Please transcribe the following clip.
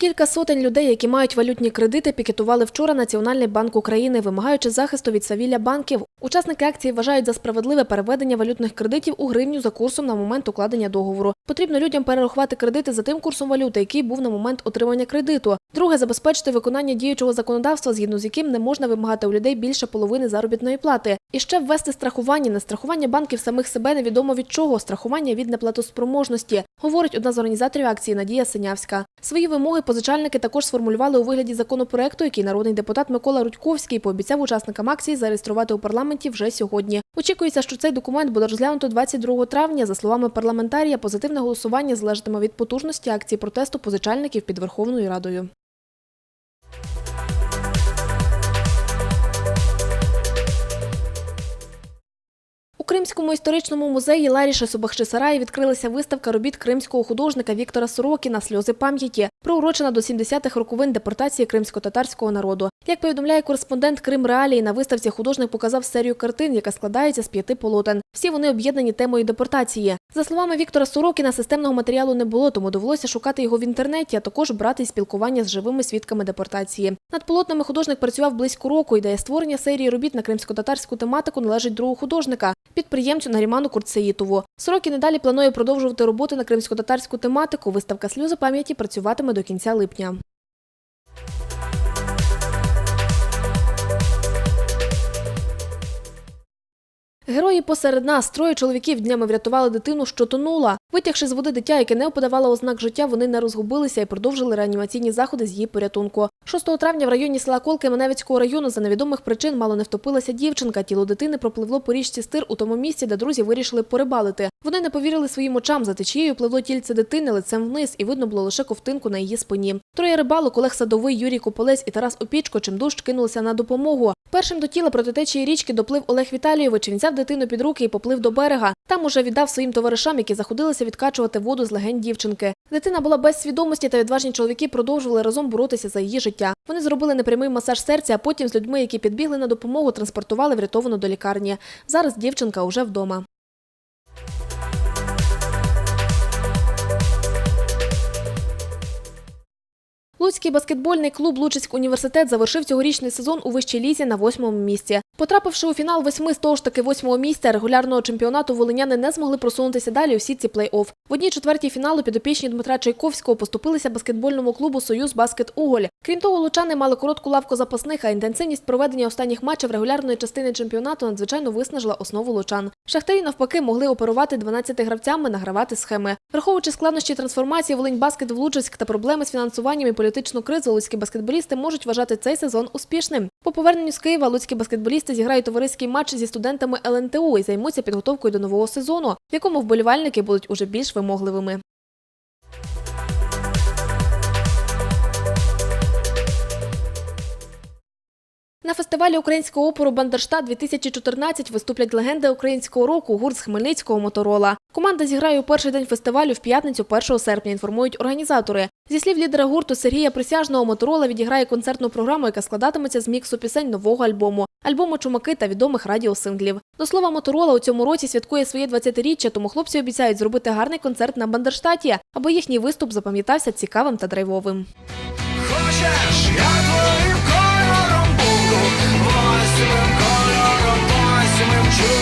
Кілька сотень людей, які мають валютні кредити, пікетували вчора Національний банк України, вимагаючи захисту від Савілля банків. Учасники акції вважають за справедливе переведення валютних кредитів у гривню за курсом на момент укладення договору. Потрібно людям перерахувати кредити за тим курсом валюти, який був на момент отримання кредиту. Друге забезпечити виконання діючого законодавства, згідно з яким не можна вимагати у людей більше половини заробітної плати. І ще ввести страхування. Не страхування банків самих себе невідомо від чого. Страхування від неплатоспроможності, говорить одна з організаторів акції Надія Синявська. Свої вимоги позичальники також сформулювали у вигляді законопроекту, який народний депутат Микола Рудьковський пообіцяв учасникам акції зареєструвати у парламенті вже сьогодні. Очікується, що цей документ буде розглянуто 22 травня. За словами парламентарія, позитивне голосування залежатиме від потужності акції протесту позичальників під Верховною Радою. Кримському історичному музеї Ларіша Собахчисараї відкрилася виставка робіт кримського художника Віктора Сорокіна Сльози пам'яті, приурочена до 70-х роковин депортації кримсько-татарського народу. Як повідомляє кореспондент Крим Реалії, на виставці художник показав серію картин, яка складається з п'яти полотен. Всі вони об'єднані темою депортації. За словами Віктора Сорокіна, системного матеріалу не було, тому довелося шукати його в інтернеті, а також брати спілкування з живими свідками депортації. Над полотнами художник працював близько року. Ідея створення серії робіт на кримсько-татарську тематику належить другу художника, підприємцю Наріману Курцеїтову. Сорокін і далі планує продовжувати роботи на кримсько-татарську тематику. Виставка сльози пам'яті працюватиме до кінця липня. Герої посеред нас троє чоловіків днями врятували дитину, що тонула. Витягши з води дитя, яке не подавало ознак життя, вони не розгубилися і продовжили реанімаційні заходи з її порятунку. 6 травня в районі села Колки Маневицького району за невідомих причин мало не втопилася дівчинка. Тіло дитини пропливло по річці стир у тому місці, де друзі вирішили порибалити. Вони не повірили своїм очам. За течією пливло тільце дитини лицем вниз, і видно було лише ковтинку на її спині. Троє рибалок Олег Садовий, Юрій Кополець і Тарас Опічко чим дощ кинулися на допомогу. Першим до тіла проти течії річки доплив Олег Віталійович. Він взяв дитину під руки і поплив до берега. Там уже віддав своїм товаришам, які заходилися відкачувати воду з легень дівчинки. Дитина була без свідомості, та відважні чоловіки продовжували разом боротися за її життя. Вони зробили непрямий масаж серця, а потім з людьми, які підбігли на допомогу, транспортували врятовану до лікарні. Зараз дівчинка уже вдома. Луцький баскетбольний клуб Лучицьк університет завершив цьогорічний сезон у вищій лізі на восьмому місці. Потрапивши у фінал восьми з того ж таки восьмого місця регулярного чемпіонату, волиняни не змогли просунутися далі у сітці плей-офф. В одній четвертій фіналу підопічні Дмитра Чайковського поступилися баскетбольному клубу Союз Баскет Уголь. Крім того, лучани мали коротку лавку запасних, а інтенсивність проведення останніх матчів регулярної частини чемпіонату надзвичайно виснажила основу лучан. Шахтарі навпаки могли оперувати 12 гравцями, награвати схеми. Враховуючи складнощі трансформації Волинь Баскет в Луцьк та проблеми з фінансуванням і політичну кризу, луцькі баскетболісти можуть вважати цей сезон успішним. По поверненню з Києва луцькі баскетболісти зіграють товариський матч зі студентами ЛНТУ і займуться підготовкою до нового сезону, в якому вболівальники будуть уже більш вимогливими. На фестивалі українського опору Бандерштат-2014 виступлять легенди українського року гурт з Хмельницького Моторола. Команда зіграє у перший день фестивалю в п'ятницю 1 серпня, інформують організатори. Зі слів лідера гурту Сергія Присяжного Моторола відіграє концертну програму, яка складатиметься з міксу пісень нового альбому, альбому чумаки та відомих радіосинглів. До слова, Моторола у цьому році святкує своє 20-річчя, тому хлопці обіцяють зробити гарний концерт на Бандерштаті, аби їхній виступ запам'ятався цікавим та драйвовим. Хочеш, я твоїм кольором буду, восьмим кольором, восьмим чудом.